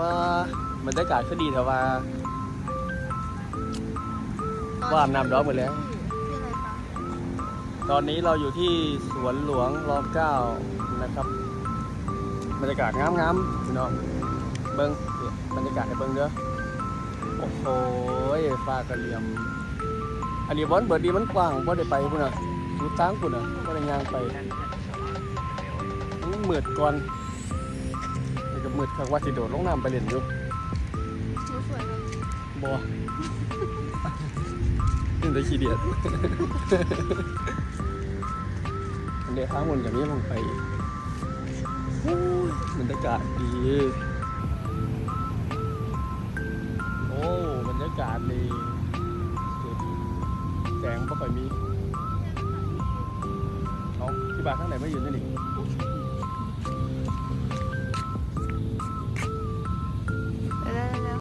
ว่าบรรยากาศก็ดีแต่ว่า ว่าอาบน้ำร้อนหมดแล้วที่อะไรคะตอนนี้เราอยู่ที่สวนหลวงรอเก้านะครับบรรยากาศงามๆพี่น้องเบิ้งเนี่ยบรรยากาศให้เบิ้งเด้อโอ้โหฟ้ากระเหลี่ยม อันนี้บอนเบิดดีมันกว้างบ่ได้ไปพุ่นน่ะดูตั้งพุ่นน่ะบ่ได้ย่างไปมันมืดก่อนนี่ก็ มืดคักว่าสิโดดลงน้ำไปเล่นอยู่หนูสวยไหมบ่นี่ได้ขี้เดียดอันเดียวข้างบนกับนี้ลงไปโอ้ยบรรยากาศดี โอ้บรรยากาศดีแสงก็ค่อยมีเอาที่บ้านข้างไหนไม่ยืนนี่นี่